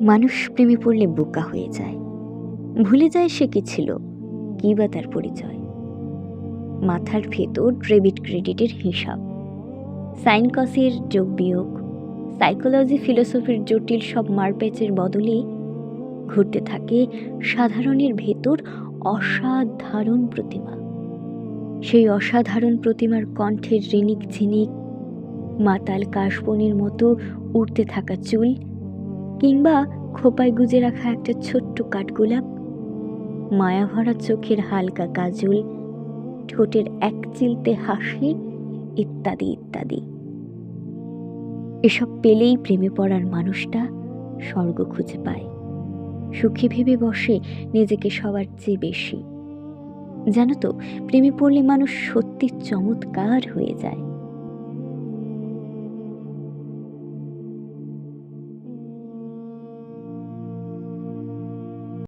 মানুষ প্রেমে পড়লে বোকা হয়ে যায়। ভুলে যায় সে কি ছিল, কী বা তার পরিচয়। মাথার ভেতর ডেবিট ক্রেডিটের হিসাব। সাইন কসের যোগ বিয়োগ সাইকোলজি ফিলোসফির জটিল সব মারপ্যাচের বদলে ঘুরতে থাকে সাধারণের ভেতর অসাধারণ প্রতিমা। সেই অসাধারণ প্রতিমার কণ্ঠের রিনিক ঝিনিক, মাতাল কাশবনের মতো উড়তে থাকা চুল কিংবা খোপায় গুজে রাখা একটা ছোট্ট কাঠগোলাপ, মায়াভরা চোখের হালকা কাজল, ঠোঁটের এক চিলতে হাসি, ইত্যাদি ইত্যাদি। এসব পেলেই প্রেমে পড়ার মানুষটা স্বর্গ খুঁজে পায়। সুখী ভেবে বসে নিজেকে সবার চেয়ে বেশি। জানো তো, প্রেমে পড়লে মানুষ সত্যি চমৎকার হয়ে যায়।